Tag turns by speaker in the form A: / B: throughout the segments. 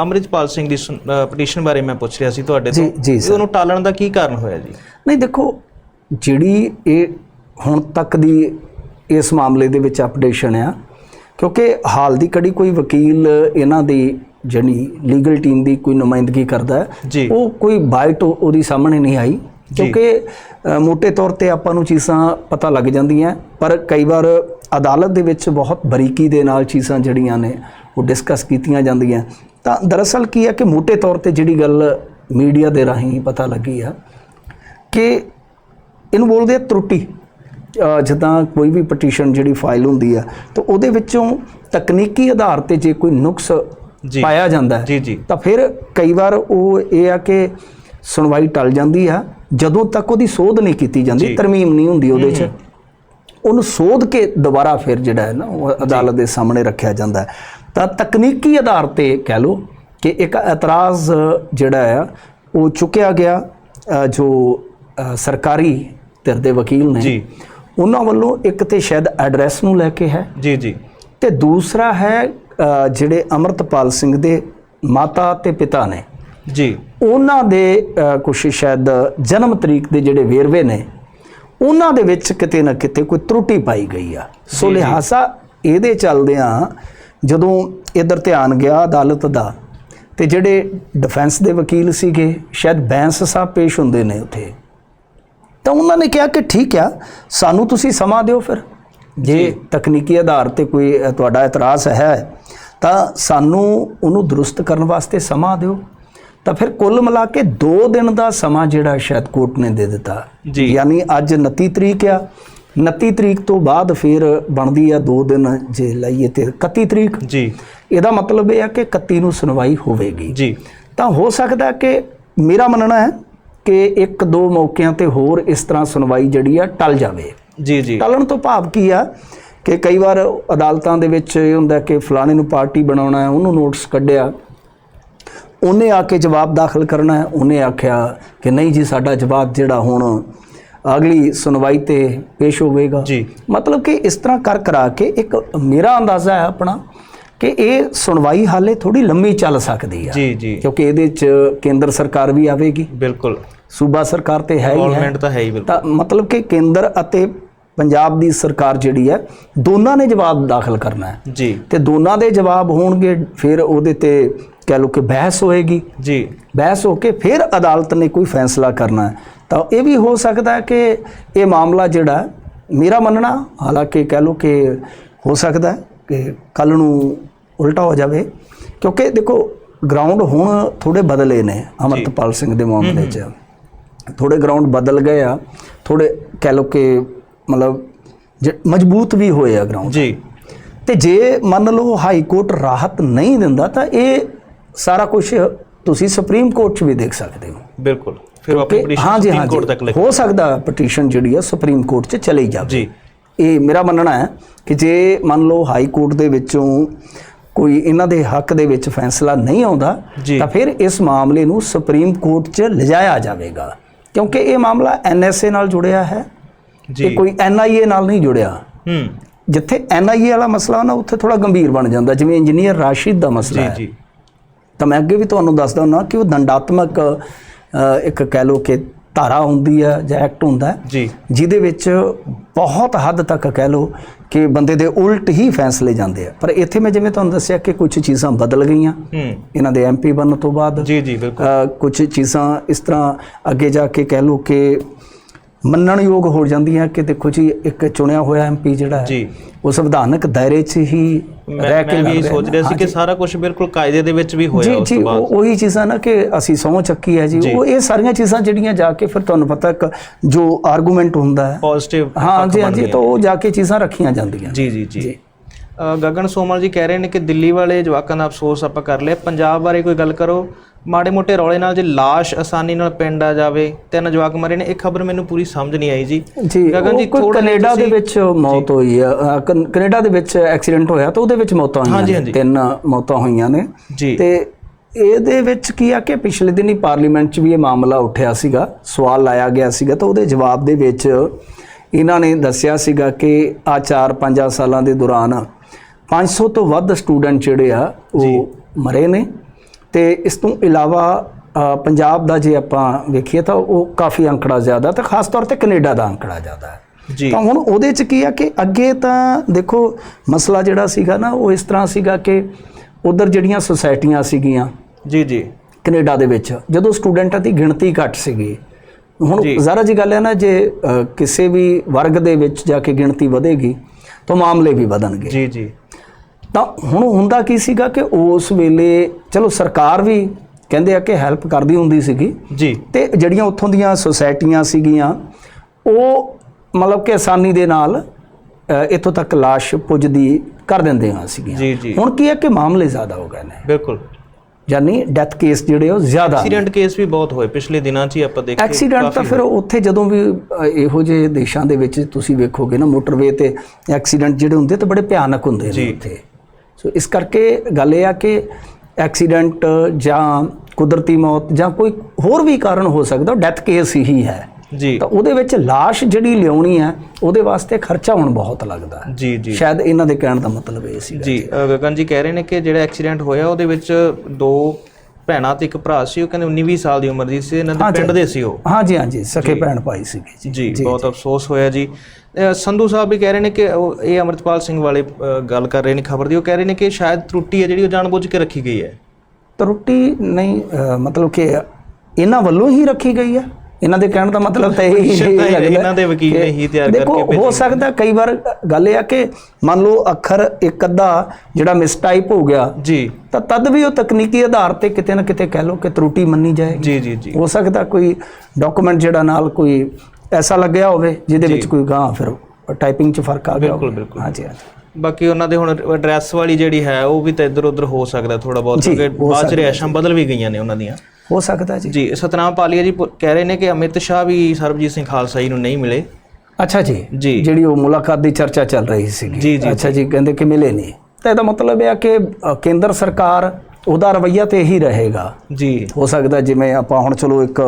A: ਅੰਮ੍ਰਿਤਪਾਲ ਸਿੰਘ ਦੀ petition ਬਾਰੇ ਮੈਂ ਪੁੱਛ ਰਿਹਾ ਸੀ ਤੁਹਾਡੇ ਤੋਂ
B: ਜੀ।
A: ਉਹਨੂੰ ਟਾਲਣ ਦਾ ਕੀ ਕਾਰਨ ਹੋਇਆ ਜੀ
B: ਨਹੀਂ ਦੇਖੋ ਜਿਹੜੀ ਇਹ ਹੁਣ ਤੱਕ ਦੀ ਇਸ ਮਾਮਲੇ ਦੇ ਵਿੱਚ ਅਪਡੇਸ਼ਨ ਆ ਕਿਉਂਕਿ ਹਾਲ ਦੀ ਕੜੀ ਕੋਈ ਵਕੀਲ ਇਹਨਾਂ ਦੀ ਜਣੀ ਲੀਗਲ ਟੀਮ ਦੀ ਕੋਈ ਨੁਮਾਇੰਦਗੀ ਕਰਦਾ। ਉਹ ਕੋਈ ਬਾਈਟ ਉਹਦੀ ਸਾਹਮਣੇ ਨਹੀਂ ਆਈ ਕਿਉਂਕਿ ਮੋٹے ਤੌਰ ਤੇ ਆਪਾਂ ਨੂੰ ਚੀਜ਼ਾਂ ਪਤਾ ਲੱਗ ਜਾਂਦੀਆਂ ਪਰ ਕਈ ਵਾਰ ਅਦਾਲਤ ਦੇ ਵਿੱਚ ਬਹੁਤ ਬਰੀਕੀ ਦੇ ਨਾਲ ਚੀਜ਼ਾਂ ਜਿਹੜੀਆਂ ਨੇ ਉਹ ਡਿਸਕਸ ਕੀਤੀਆਂ ਜਾਂਦੀਆਂ ਤਾਂ ਦਰਅਸਲ ਕੀ ਹੈ ਕਿ ਮੋٹے ਤੌਰ ਤੇ ਜਿਹੜੀ ਗੱਲ ਮੀਡੀਆ ਦੇ ਰਾਹੀਂ ਪਤਾ ਲੱਗੀ ਆ ਕਿ ਇਹਨੂੰ ਬੋਲਦੇ ਆ ਤਰੁੱਟੀ। ਜਿੱਦਾਂ ਕੋਈ ਵੀ ਪਟੀਸ਼ਨ ਜਿਹੜੀ ਫਾਈਲ ਹੁੰਦੀ ਆ ਤਾਂ ਉਹਦੇ ਵਿੱਚੋਂ ਤਕਨੀਕੀ ਆਧਾਰ ਤੇ ਜੇ ਕੋਈ ਨੁਕਸ। ਪਾਇਆ ਜਾਂਦਾ ਹੈ
A: ਜੀ ਜੀ।
B: ਤਾਂ ਫਿਰ ਕਈ ਵਾਰ ਉਹ ਇਹ ਆ ਕਿ ਸੁਣਵਾਈ ਟਲ ਜਾਂਦੀ ਆ। ਜਦੋਂ ਤੱਕ ਉਹਦੀ ਸੋਧ ਨਹੀਂ ਕੀਤੀ ਜਾਂਦੀ। ਤਰਮੀਮ ਨਹੀਂ ਹੁੰਦੀ ਉਹਦੇ 'ਚ। ਉਹਨੂੰ ਸੋਧ ਕੇ ਦੁਬਾਰਾ ਫਿਰ ਜਿਹੜਾ ਹੈ ਨਾ ਉਹ ਅਦਾਲਤ ਦੇ ਸਾਹਮਣੇ ਰੱਖਿਆ ਜਾਂਦਾ ਹੈ। ਤਾਂ ਤਕਨੀਕੀ ਆਧਾਰ ਤੇ ਕਹਿ ਲਓ ਕਿ ਇੱਕ ਇਤਰਾਜ਼ ਜਿਹੜਾ ਆ ਉਹ ਚੁੱਕਿਆ ਗਿਆ ਜੋ ਸਰਕਾਰੀ ਧਿਰ ਦੇ ਵਕੀਲ ਨੇ
A: ਜੀ।
B: ਉਹਨਾਂ ਵੱਲੋਂ ਇੱਕ ਤੇ ਸ਼ਾਇਦ ਐਡਰੈਸ ਨੂੰ ਲੈ ਕੇ ਹੈ
A: ਜੀ ਜੀ।
B: ਤੇ ਦੂਸਰਾ ਹੈ ਜਿਹੜੇ ਅਮਰਤਪਾਲ ਸਿੰਘ ਦੇ ਮਾਤਾ ਤੇ ਪਿਤਾ ਨੇ।
A: ਜੀ।
B: ਉਹਨਾਂ ਦੇ ਕੁਛ ਸ਼ਾਇਦ ਜਨਮ ਤਰੀਕ ਦੇ ਜਿਹੜੇ ਵੇਰਵੇ ਨੇ ਉਹਨਾਂ ਦੇ ਵਿੱਚ ਕਿਤੇ ਨਾ ਕਿਤੇ ਕੋਈ ਤਰੁੱਟੀ ਪਾਈ ਗਈ ਆ। ਸੋ। ਲਿਹਾਜ਼ਾ ਇਹਦੇ ਚੱਲਦਿਆਂ ਜਦੋਂ ਇਧਰ ਧਿਆਨ ਗਿਆ ਅਦਾਲਤ ਦਾ ਤੇ ਜਿਹੜੇ ਡਿਫੈਂਸ ਦੇ ਵਕੀਲ ਸੀਗੇ ਸ਼ਾਇਦ ਬੈਂਸ ਸਾਹਿਬ ਪੇਸ਼ ਹੁੰਦੇ ਨੇ ਉੱਥੇ। ਤਾਂ ਉਹਨਾਂ ਨੇ ਕਿਹਾ ਕਿ ਠੀਕ ਆ ਸਾਨੂੰ ਤੁਸੀਂ ਸਮਾਂ ਦਿਓ ਫਿਰ। ਜੇ ਤਕਨੀਕੀ ਆਧਾਰ ਤੇ ਕੋਈ ਤੁਹਾਡਾ ਇਤਰਾਜ਼ ਹੈ ਤਾਂ ਸਾਨੂੰ ਉਹਨੂੰ ਦਰੁਸਤ ਕਰਨ ਵਾਸਤੇ ਸਮਾਂ ਦਿਓ। ਤਾਂ ਫਿਰ ਕੁੱਲ ਮਿਲਾ ਕੇ 2 ਦਿਨ ਦਾ ਸਮਾਂ ਜਿਹੜਾ ਸ਼ਾਇਦ ਕੋਰਟ ਨੇ ਦੇ ਦਿੱਤਾ।
A: ਜੀ।
B: ਯਾਨੀ ਅੱਜ 29 ਤਰੀਕ ਆ 29 ਤਰੀਕ ਤੋਂ ਬਾਅਦ ਫਿਰ ਬਣਦੀ ਆ 2 ਦਿਨ ਜੇ ਲਈਏ ਤੇ 31 ਤਰੀਕ।
A: ਜੀ।
B: ਇਹਦਾ ਮਤਲਬ ਇਹ ਆ ਕਿ 31 ਨੂੰ ਸੁਣਵਾਈ ਹੋਵੇਗੀ।
A: ਜੀ।
B: ਤਾਂ ਹੋ ਸਕਦਾ ਕਿ ਮੇਰਾ ਮੰਨਣਾ ਹੈ ਕਿ ਇੱਕ ਦੋ ਮੌਕਿਆਂ ਤੇ ਹੋਰ ਇਸ ਤਰ੍ਹਾਂ ਸੁਣਵਾਈ ਜਿਹੜੀ ਆ ਟਲ ਜਾਵੇ।
A: ਜੀ ਜੀ।
B: ਟਲਣ ਤੋਂ ਭਾਵ ਕੀ ਆ ਕਿ ਕਈ ਵਾਰ ਅਦਾਲਤਾਂ ਦੇ ਵਿੱਚ ਇਹ ਹੁੰਦਾ ਕਿ ਫਲਾਣੇ ਨੂੰ ਪਾਰਟੀ ਬਣਾਉਣਾ ਹੈ ਉਹਨੂੰ ਨੋਟਿਸ ਕੱਢਿਆ। ਉਹਨੇ ਆ ਕੇ ਜਵਾਬ ਦਾਖਲ ਕਰਨਾ ਹੈ ਉਹਨੇ ਆਖਿਆ ਕਿ ਨਹੀਂ ਜੀ ਸਾਡਾ ਜਵਾਬ ਜਿਹੜਾ ਹੁਣ ਅਗਲੀ ਸੁਣਵਾਈ ਤੇ ਪੇਸ਼ ਹੋਵੇਗਾ।
A: ਜੀ।
B: ਮਤਲਬ ਕਿ ਇਸ ਤਰ੍ਹਾਂ ਕਰ ਕਰਾ ਕੇ ਇੱਕ ਮੇਰਾ ਅੰਦਾਜ਼ਾ ਹੈ ਆਪਣਾ ਕਿ ਇਹ ਸੁਣਵਾਈ ਹਾਲੇ ਥੋੜੀ ਲੰਮੀ ਚੱਲ ਸਕਦੀ ਆ।
A: ਜੀ ਜੀ।
B: ਕਿਉਂਕਿ ਇਹਦੇ ਚ ਕੇਂਦਰ ਸਰਕਾਰ ਵੀ ਆਵੇਗੀ।
A: ਬਿਲਕੁਲ।
B: ਸੂਬਾ ਸਰਕਾਰ ਤੇ ਹੈ ਹੀ ਹੈ।
A: ਗਵਰਨਮੈਂਟ ਤਾਂ ਹੈ ਹੀ ਬਿਲਕੁਲ।
B: ਤਾਂ ਮਤਲਬ ਕਿ ਕੇਂਦਰ ਅਤੇ ਪੰਜਾਬ ਦੀ ਸਰਕਾਰ ਜਿਹੜੀ ਹੈ ਦੋਨਾਂ ਨੇ ਜਵਾਬ ਦਾਖਲ ਕਰਨਾ ਹੈ।
A: ਜੀ।
B: ਤੇ ਦੋਨਾਂ ਦੇ ਜਵਾਬ ਹੋਣਗੇ ਫਿਰ ਉਹਦੇ ਤੇ ਕਹਿ ਲਓ ਕਿ ਬਹਿਸ ਹੋਏਗੀ।
A: ਜੀ।
B: ਬਹਿਸ ਹੋ ਕੇ ਫਿਰ ਅਦਾਲਤ ਨੇ ਕੋਈ ਫੈਸਲਾ ਕਰਨਾ ਹੈ। ਤਾਂ ਇਹ ਵੀ ਹੋ ਸਕਦਾ ਹੈ ਕਿ ਇਹ ਮਾਮਲਾ ਜਿਹੜਾ ਮੇਰਾ ਮੰਨਣਾ ਹਾਲਾਂਕਿ ਕਹਿ ਲਓ ਕਿ ਹੋ ਸਕਦਾ ਹੈ ਕਿ ਕੱਲ ਨੂੰ ਉਲਟਾ ਹੋ ਜਾਵੇ। ਕਿਉਂਕਿ ਦੇਖੋ ਗਰਾਊਂਡ ਹੁਣ ਥੋੜੇ ਬਦਲੇ ਨੇ ਅਮਰਤਪਾਲ ਸਿੰਘ ਦੇ ਮਾਮਲੇ 'ਚ। ਥੋੜੇ ਗਰਾਊਂਡ ਬਦਲ ਗਏ ਆ ਥੋੜੇ ਕਹਿ ਲਓ ਕਿ ਮਤਲਬ ਮਜ਼ਬੂਤ ਵੀ ਹੋਏ ਆ ਗਰਾਊਂਡ
A: ਜੀ।
B: ਤੇ ਜੇ ਮੰਨ ਲਓ ਹਾਈ ਕੋਰਟ ਰਾਹਤ ਨਹੀਂ ਦਿੰਦਾ ਤਾਂ ਇਹ ਸਾਰਾ ਕੁਝ ਤੁਸੀਂ ਸੁਪਰੀਮ ਕੋਰਟ 'ਚ ਵੀ ਦੇਖ ਸਕਦੇ ਹੋ।
A: ਬਿਲਕੁਲ। ਫਿਰ ਉਹ ਆਪਣੀ ਪਟੀਸ਼ਨ
B: ਹਾਂ ਜੀ
A: ਸੁਪਰੀਮ ਕੋਰਟ ਤੱਕ ਲੈ
B: ਜੀ ਹੋ ਸਕਦਾ ਪਟੀਸ਼ਨ ਜਿਹੜੀ ਆ ਸੁਪਰੀਮ ਕੋਰਟ 'ਚ ਚਲੀ ਜਾਵੇ।
A: ਜੀ।
B: ਇਹ ਮੇਰਾ ਮੰਨਣਾ ਹੈ ਕਿ ਜੇ ਮੰਨ ਲਓ ਹਾਈ ਕੋਰਟ ਦੇ ਵਿੱਚੋਂ ਕੋਈ ਇਹਨਾਂ ਦੇ ਹੱਕ ਦੇ ਵਿੱਚ ਫੈਸਲਾ ਨਹੀਂ ਆਉਂਦਾ
A: ਜੀ।
B: ਤਾਂ ਫਿਰ ਇਸ ਮਾਮਲੇ ਨੂੰ ਸੁਪਰੀਮ ਕੋਰਟ 'ਚ ਲਿਜਾਇਆ ਜਾਵੇਗਾ। ਕਿਉਂਕਿ ਇਹ ਮਾਮਲਾ ਐਨਐਸਏ ਨਾਲ ਜੁੜਿਆ ਹੈ ਇਹ
A: ਜੀ
B: ਕੋਈ ਐਨਆਈਏ ਨਾਲ ਨਹੀਂ ਜੁੜਿਆ।
A: ਹੂੰ।
B: ਜਿੱਥੇ ਐਨਆਈਏ ਵਾਲਾ ਮਸਲਾ ਨਾ ਉੱਥੇ ਥੋੜਾ ਗੰਭੀਰ ਬਣ ਜਾਂਦਾ ਜਿਵੇਂ ਇੰਜੀਨੀਅਰ ਰਾਸ਼ਿਦ ਦਾ ਮਸਲਾ
A: ਜੀ
B: ਹੈ।
A: ਜੀ।
B: ਤਾਂ ਮੈਂ ਅੱਗੇ ਵੀ ਤੁਹਾਨੂੰ ਦੱਸਦਾ ਹੁੰਦਾ ਕਿ ਉਹ ਦੰਡਾਤਮਕ ਇੱਕ ਕਹਿ ਲਓ ਕਿ ਧਾਰਾ ਹੁੰਦੀ ਹੈ ਜਾਂ ਐਕਟ ਹੁੰਦਾ
A: ਜੀ।
B: ਜਿਹਦੇ ਵਿੱਚ ਬਹੁਤ ਹੱਦ ਤੱਕ ਕਹਿ ਲਓ ਕਿ ਬੰਦੇ ਦੇ ਉਲਟ ਹੀ ਫੈਸਲੇ ਜਾਂਦੇ ਆ। ਪਰ ਇੱਥੇ ਮੈਂ ਜਿਵੇਂ ਤੁਹਾਨੂੰ ਦੱਸਿਆ ਕਿ ਕੁਝ ਚੀਜ਼ਾਂ ਬਦਲ ਗਈਆਂ। ਇਹਨਾਂ ਦੇ ਐਮਪੀ ਬਣਨ ਤੋਂ ਬਾਅਦ
A: ਜੀ ਜੀ ਬਿਲਕੁਲ।
B: ਕੁਝ ਚੀਜ਼ਾਂ ਇਸ ਤਰ੍ਹਾਂ ਅੱਗੇ ਜਾ ਕੇ ਕਹਿ ਲਓ ਕਿ ਮੰਨਣਯੋਗ ਹੋ ਜਾਂਦੀਆਂ ਕਿ ਦੇਖੋ ਜੀ ਇੱਕ ਚੁਣਿਆ ਹੋਇਆ ਐਮਪੀ ਜਿਹੜਾ ਹੈ
A: ਜੀ।
B: ਉਹ ਸੰਵਿਧਾਨਕ ਦਾਇਰੇ 'ਚ ਹੀ ਰਹਿ ਕੇ
A: ਵੀ ਸੋਚ। ਰਿਹਾ ਸੀ
B: ਹਾਂ
A: ਕਿ
B: ਜੀ।
A: ਸਾਰਾ ਕੁਝ ਬਿਲਕੁਲ ਕਾਇਦੇ ਦੇ ਵਿੱਚ ਵੀ ਹੋਇਆ
B: ਜੀ
A: ਉਸ
B: ਜੀ
A: ਤੋਂ ਬਾਅਦ।
B: ਉਹ- ਉਹੀ ਚੀਜ਼ਾਂ ਨਾ ਕਿ ਅਸੀਂ ਸਹੁੰ ਚੱਕੀ ਹੈ ਜੀ।
A: ਜੀ।
B: ਉਹ ਇਹ ਸਾਰੀਆਂ ਚੀਜ਼ਾਂ ਜਿਹੜੀਆਂ ਜਾ ਕੇ ਫਿਰ ਤੁਹਾਨੂੰ ਪਤਾ ਇੱਕ ਜੋ ਆਰਗੂਮੈਂਟ ਹੁੰਦਾ ਹੈ
A: ਪੋਜ਼ਿਟਿਵ
B: ਹਾਂ ਜੀ ਹਾਂ। ਜੀ ਤਾਂ ਉਹ ਜਾ ਕੇ ਚੀਜ਼ਾਂ ਰੱਖੀਆਂ ਜਾਂਦੀਆਂ।
A: ਜੀ ਜੀ ਜੀ। ਗਗਨ ਸੋਮਲ ਜੀ ਕਹਿ ਰਹੇ ਨੇ ਕਿ ਦਿੱਲੀ ਵਾਲੇ ਜਵਾਕਾਂ ਦਾ ਅਫਸੋਸ ਆਪਾਂ ਕਰ ਲਿਆ। ਪੰਜਾਬ ਬਾਰੇ ਕੋਈ ਗੱਲ ਕਰੋ। ਮਾੜੇ ਮੋਟੇ ਰੌਲੇ ਨਾਲ ਜੇ ਲਾਸ਼ ਆਸਾਨੀ ਨਾਲ ਪਿੰਡ ਆ ਜਾਵੇ ਤਿੰਨ ਜਵਾਕ ਮਰੇ ਨੇ ਇਹ ਖਬਰ ਮੈਨੂੰ ਪੂਰੀ ਸਮਝ ਨਹੀਂ ਆਈ ਜੀ। ਗਗਨ ਜੀ, ਜਿਹਾ
B: ਕੈਨੇਡਾ ਦੇ ਵਿੱਚ ਮੌਤ ਹੋਈ ਆ ਕੈਨੇਡਾ ਦੇ ਵਿੱਚ ਐਕਸੀਡੈਂਟ ਹੋਇਆ ਤਾਂ ਉਹਦੇ ਵਿੱਚ ਮੌਤਾਂ ਹੋਈਆਂ। ਤਿੰਨ ਮੌਤਾਂ ਹੋਈਆਂ ਨੇ। ਤੇ ਇਹਦੇ ਵਿੱਚ ਕੀ ਆ ਕਿ ਪਿਛਲੇ ਦਿਨੀ ਪਾਰਲੀਮੈਂਟ 'ਚ ਵੀ ਇਹ ਮਾਮਲਾ ਉੱਠਿਆ ਸੀਗਾ ਸਵਾਲ ਲਾਇਆ ਗਿਆ ਸੀਗਾ ਤਾਂ ਉਹਦੇ ਜਵਾਬ ਦੇ ਵਿੱਚ ਇਹਨਾਂ ਨੇ ਦੱਸਿਆ ਸੀਗਾ ਕਿ ਆ 4-5 ਸਾਲਾਂ ਦੇ ਦੌਰਾਨ 500 ਤੋਂ ਵੱਧ ਸਟੂਡੈਂਟ ਜਿਹੜੇ ਆ ਉਹ ਮਰੇ ਨੇ। ਤੇ ਇਸ ਤੋਂ ਇਲਾਵਾ ਪੰਜਾਬ ਦਾ ਜੇ ਆਪਾਂ ਵੇਖੀਏ ਤਾਂ ਉਹ ਕਾਫੀ ਅੰਕੜਾ ਜ਼ਿਆਦਾ ਤੇ ਖਾਸ ਤੌਰ ਤੇ ਕੈਨੇਡਾ ਦਾ ਅੰਕੜਾ ਜ਼ਿਆਦਾ ਹੈ।
A: ਜੀ।
B: ਤਾਂ ਹੁਣ ਉਹਦੇ ਚ ਕੀ ਆ ਕਿ ਅੱਗੇ ਤਾਂ ਦੇਖੋ ਮਸਲਾ ਜਿਹੜਾ ਸੀਗਾ ਨਾ ਉਹ ਇਸ ਤਰ੍ਹਾਂ ਸੀਗਾ ਕਿ ਉਧਰ ਜਿਹੜੀਆਂ ਸੁਸਾਇਟੀਆਂ ਸੀਗੀਆਂ
A: ਜੀ ਜੀ।
B: ਕੈਨੇਡਾ ਦੇ ਵਿੱਚ ਜਦੋਂ ਸਟੂਡੈਂਟਾਂ ਦੀ ਗਿਣਤੀ ਘੱਟ ਸੀਗੀ ਹੁਣ। ਜ਼ਰਾ ਜੀ ਗੱਲ ਹੈ ਨਾ ਜੇ ਕਿਸੇ ਵੀ ਵਰਗ ਦੇ ਵਿੱਚ ਜਾ ਕੇ ਗਿਣਤੀ ਵਧੇਗੀ ਤਾਂ ਮਾਮਲੇ ਵੀ ਵਧਣਗੇ।
A: ਜੀ ਜੀ।
B: ਤਾਂ ਹੁਣ ਹੁੰਦਾ ਕੀ ਸੀਗਾ ਕਿ ਉਸ ਵੇਲੇ ਚਲੋ ਸਰਕਾਰ ਵੀ ਕਹਿੰਦੇ ਆ ਕਿ ਹੈਲਪ ਕਰਦੀ ਹੁੰਦੀ ਸੀਗੀ।
A: ਜੀ।
B: ਤੇ ਜਿਹੜੀਆਂ ਉੱਥੋਂ ਦੀਆਂ ਸੁਸਾਇਟੀਆਂ ਸੀਗੀਆਂ ਉਹ ਮਤਲਬ ਕਿ ਆਸਾਨੀ ਦੇ ਨਾਲ ਇੱਥੋਂ ਤੱਕ ਲਾਸ਼ ਪੁੱਜਦੀ ਕਰ ਦਿੰਦੀਆਂ ਸੀਗੀਆਂ।
A: ਜੀ ਜੀ।
B: ਹੁਣ ਕੀ ਹੈ ਕਿ ਮਾਮਲੇ ਜ਼ਿਆਦਾ ਹੋ ਗਏ ਨੇ।
A: ਬਿਲਕੁਲ।
B: ਯਾਨੀ ਡੈਥ ਕੇਸ ਜਿਹੜੇ ਉਹ ਜ਼ਿਆਦਾ।
A: ਐਕਸੀਡੈਂਟ ਕੇਸ ਵੀ ਬਹੁਤ ਹੋਏ ਪਿਛਲੇ ਦਿਨਾਂ 'ਚ ਹੀ ਆਪਾਂ ਦੇਖੇ
B: ਐਕਸੀਡੈਂਟ ਤਾਂ ਫਿਰ ਉੱਥੇ ਜਦੋਂ ਵੀ ਇਹੋ ਜਿਹੇ ਦੇਸ਼ਾਂ ਦੇ ਵਿੱਚ ਤੁਸੀਂ ਵੇਖੋਗੇ ਨਾ ਮੋਟਰਵੇ ਤੇ ਐਕਸੀਡੈਂਟ ਜਿਹੜੇ ਹੁੰਦੇ ਤਾਂ ਬੜੇ ਭਿਆਨਕ ਹੁੰਦੇ ਨੇ। ਉੱਥੇ। ਸੋ ਇਸ ਕਰਕੇ ਗੱਲ ਇਹ ਆ ਕਿ ਐਕਸੀਡੈਂਟ ਜਾਂ ਕੁਦਰਤੀ ਮੌਤ ਜਾਂ ਕੋਈ ਹੋਰ ਵੀ ਕਾਰਨ ਹੋ ਸਕਦਾ ਡੈਥ ਕੇਸ ਹੀ ਹੈ।
A: ਜੀ।
B: ਤਾਂ ਉਹਦੇ ਵਿੱਚ লাশ ਜਿਹੜੀ ਲਿਆਉਣੀ ਹੈ ਉਹਦੇ ਵਾਸਤੇ ਖਰਚਾ ਹੁਣ ਬਹੁਤ ਲੱਗਦਾ ਹੈ।
A: ਜੀ ਜੀ।
B: ਸ਼ਾਇਦ ਇਹਨਾਂ ਦੇ ਕਹਿਣ ਦਾ ਮਤਲਬ ਇਹ ਸੀ।
A: ਜੀ ਗਗਨ ਜੀ ਕਹਿ ਰਹੇ ਨੇ ਕਿ ਜਿਹੜਾ ਐਕਸੀਡੈਂਟ ਹੋਇਆ ਉਹਦੇ ਵਿੱਚ ਦੋ ਭੈਣਾਂ ਤੇ ਇੱਕ ਭਰਾ ਸੀ ਉਹ ਕਹਿੰਦੇ 19 20 ਸਾਲ ਦੀ ਉਮਰ ਦੀ ਸੀ ਇਹਨਾਂ ਦੇ ਪਿੰਡ ਦੇ ਸੀ ਉਹ।
B: ਹਾਂਜੀ ਹਾਂਜੀ ਸਕੇ ਭੈਣ ਭਾਈ ਸੀਗੇ ਜੀ।
A: ਜੀ ਬਹੁਤ ਅਫਸੋਸ ਹੋਇਆ ਜੀ। ਸੰਧੂ ਸਾਹਿਬ ਵੀ ਕਹਿ ਰਹੇ ਨੇ ਕਿ ਇਹ ਅਮਰਤਪਾਲ ਸਿੰਘ ਵਾਲੇ ਗੱਲ ਕਰ ਰਹੇ ਨੇ ਖਬਰ ਦੀ। ਉਹ ਕਹਿ ਰਹੇ ਨੇ ਕਿ ਸ਼ਾਇਦ ਤਰੁੱਟੀ ਹੈ ਜਿਹੜੀ ਉਹ ਜਾਣਬੁੱਝ ਕੇ ਰੱਖੀ ਗਈ ਹੈ।
B: ਤਰੁੱਟੀ ਨਹੀਂ ਮਤਲਬ ਕਿ ਇਹਨਾਂ ਵੱਲੋਂ ਹੀ ਰੱਖੀ ਗਈ ਹੈ। ਇਹਨਾਂ ਦੇ ਕਹਿਣ ਦਾ ਮਤਲਬ ਤਾਂ ਇਹ
A: ਇਹਨਾਂ ਦੇ ਵਕੀਲ ਨੇ ਹੀ ਤਿਆਰ
B: ਦੇਖੋ
A: ਕਰਕੇ
B: ਹੋ ਸਕਦਾ ਕਈ ਵਾਰ ਗੱਲ ਇਹ ਆ ਕਿ ਮੰਨ ਲਓ ਅੱਖਰ ਇੱਕ ਅੱਧਾ ਜਿਹੜਾ ਮਿਸਟਾਈਪ ਹੋ ਗਿਆ
A: ਜੀ।
B: ਤਾਂ ਤਦ ਵੀ ਉਹ ਤਕਨੀਕੀ ਆਧਾਰ ਤੇ ਕਿਤੇ ਨਾ ਕਿਤੇ ਕਹਿ ਲਓ ਕਿ ਤਰੁੱਟੀ ਮੰਨੀ ਜਾਏਗੀ।
A: ਜੀ ਜੀ ਜੀ।
B: ਹੋ ਸਕਦਾ ਕੋਈ ਡਾਕੂਮੈਂਟ ਜਿਹੜਾ ਨਾਲ ਕੋਈ ਐਸਾ ਲੱਗਿਆ ਹੋਵੇ ਜਿਹਦੇ ਵਿੱਚ ਕੋਈ ਗਾਂ ਫਿਰ ਟਾਈਪਿੰਗ 'ਚ ਫ਼ਰਕ ਆ ਗਿਆ
A: ਬਿਲਕੁਲ,
B: ਹੋਵੇ।
A: ਬਿਲਕੁਲ।
B: ਹਾਂਜੀ ਹਾਂਜੀ।
A: ਬਾਕੀ ਉਹਨਾਂ ਦੇ ਹੁਣ ਐਡਰੈਸ ਵਾਲੀ ਜਿਹੜੀ ਹੈ ਉਹ ਵੀ ਤਾਂ ਇੱਧਰ ਉੱਧਰ ਹੋ ਸਕਦਾ ਥੋੜਾ ਬਹੁਤ ਕਿਉਂਕਿ ਬਾਅਦ ਚ ਰਿਆਸ਼ਾਂ ਬਦਲ ਵੀ ਗਈਆਂ ਨੇ ਉਹਨਾਂ ਦੀਆਂ।
B: ਹੋ ਸਕਦਾ ਜੀ।
A: ਜੀ ਸਤਨਾਮ ਪਾਲੀਆ ਜੀ ਕਹਿ ਰਹੇ ਨੇ ਕਿ ਅਮਿਤ ਸ਼ਾਹ ਵੀ ਸਰਬਜੀਤ ਸਿੰਘ ਖਾਲਸਾ ਜੀ ਨੂੰ ਨਹੀਂ ਮਿਲੇ।
B: ਅੱਛਾ ਜੀ ਜਿਹੜੀ ਉਹ ਮੁਲਾਕਾਤ ਦੀ ਚਰਚਾ ਚੱਲ ਰਹੀ ਸੀ
A: ਜੀ, ਜੀ,
B: ਅੱਛਾ ਜੀ। ਕਹਿੰਦੇ ਕਿ ਮਿਲੇ ਨਹੀਂ। ਤਾਂ ਇਹਦਾ ਮਤਲਬ ਇਹ ਆ ਕਿ ਕੇਂਦਰ ਸਰਕਾਰ ਉਹਦਾ ਰਵੱਈਆ ਤੇ ਇਹੀ ਰਹੇਗਾ।
A: ਜੀ।
B: ਹੋ ਸਕਦਾ ਜਿਵੇਂ ਆਪਾਂ ਹੁਣ ਚਲੋ ਇੱਕ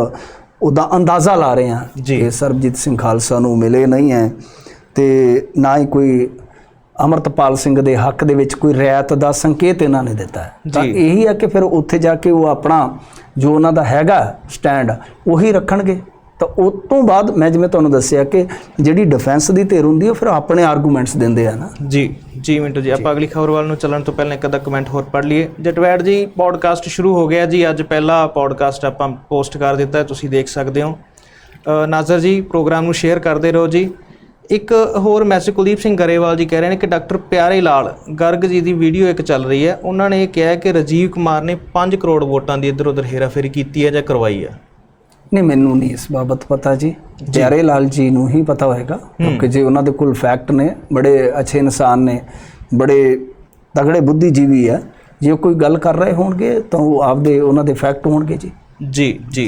B: ਉਹਦਾ ਅੰਦਾਜ਼ਾ ਲਾ ਰਹੇ ਹਾਂ
A: ਜੀ।
B: ਕਿ ਸਰਬਜੀਤ ਸਿੰਘ ਖਾਲਸਾ ਨੂੰ ਮਿਲੇ ਨਹੀਂ ਹੈ ਤੇ ਨਾ ਹੀ ਕੋਈ ਅਮਰਤਪਾਲ ਸਿੰਘ ਦੇ ਹੱਕ ਦੇ ਵਿੱਚ ਕੋਈ ਰਿਆਇਤ ਦਾ ਸੰਕੇਤ ਇਹਨਾਂ ਨੇ ਦਿੱਤਾ ਹੈ। ਤਾਂ। ਇਹੀ ਹੈ ਕਿ ਫਿਰ ਉੱਥੇ ਜਾ ਕੇ ਉਹ ਆਪਣਾ ਜੋ ਉਹਨਾਂ ਦਾ ਹੈਗਾ ਸਟੈਂਡ ਉਹੀ ਰੱਖਣਗੇ ਤਾਂ ਉਸ ਤੋਂ ਬਾਅਦ ਮੈਂ ਜਿਵੇਂ ਤੁਹਾਨੂੰ ਦੱਸਿਆ ਕਿ ਜਿਹੜੀ ਡਿਫੈਂਸ ਦੀ ਧਿਰ ਹੁੰਦੀ ਹੈ ਫਿਰ ਆਪਣੇ ਆਰਗੂਮੈਂਟਸ ਦਿੰਦੇ ਆ ਨਾ।
A: ਜੀ ਜੀ ਮਿੰਟੂ ਜੀ ਆਪਾਂ ਅਗਲੀ ਖਬਰ ਵੱਲ ਨੂੰ ਚੱਲਣ ਤੋਂ ਪਹਿਲਾਂ ਇੱਕ ਅੱਧਾ ਕਮੈਂਟ ਹੋਰ ਪੜ੍ਹ ਲਈਏ। ਜਟਵੈਟ ਜੀ ਪੋਡਕਾਸਟ ਸ਼ੁਰੂ ਹੋ ਗਿਆ ਜੀ ਅੱਜ ਪਹਿਲਾ ਪੋਡਕਾਸਟ ਆਪਾਂ ਪੋਸਟ ਕਰ ਦਿੱਤਾ ਤੁਸੀਂ ਦੇਖ ਸਕਦੇ ਹੋ। ਨਾਜ਼ਰ ਜੀ ਪ੍ਰੋਗਰਾਮ ਨੂੰ ਸ਼ੇਅਰ ਕਰਦੇ ਰਹੋ ਜੀ। ਇੱਕ ਹੋਰ ਮੈਸੇਜ ਕੁਲਦੀਪ ਸਿੰਘ ਗਰੇਵਾਲ ਜੀ ਕਹਿ ਰਹੇ ਨੇ ਕਿ ਡਾਕਟਰ ਪਿਆਰੇ ਲਾਲ ਗਰਗ ਜੀ ਦੀ ਵੀਡੀਓ ਇੱਕ ਚੱਲ ਰਹੀ ਹੈ। ਉਹਨਾਂ ਨੇ ਇਹ ਕਿਹਾ ਕਿ ਰਾਜੀਵ ਕੁਮਾਰ ਨੇ 5 ਕਰੋੜ ਵੋਟਾਂ ਦੀ ਇੱਧਰ ਉੱਧਰ ਹੇਰਾਫੇਰੀ ਕੀਤੀ ਹੈ ਜਾਂ ਕਰਵਾਈ ਹੈ।
B: ਨਹੀਂ ਮੈਨੂੰ ਨਹੀਂ ਇਸ ਬਾਬਤ ਪਤਾ ਜੀ। ਪਿਆਰੇ ਲਾਲ ਜੀ ਨੂੰ ਹੀ ਪਤਾ ਹੋਏਗਾ ਕਿਉਂਕਿ ਜੇ ਉਹਨਾਂ ਦੇ ਕੋਲ ਫੈਕਟ ਨੇ ਬੜੇ ਅੱਛੇ ਇਨਸਾਨ ਨੇ ਬੜੇ ਤਗੜੇ ਬੁੱਧੀਜੀਵੀ ਹੈ ਜੇ ਕੋਈ ਗੱਲ ਕਰ ਰਹੇ ਹੋਣਗੇ ਤਾਂ ਉਹ ਆਪਦੇ ਉਹਨਾਂ ਦੇ ਫੈਕਟ ਹੋਣਗੇ ਜੀ।
A: ਜੀ ਜੀ।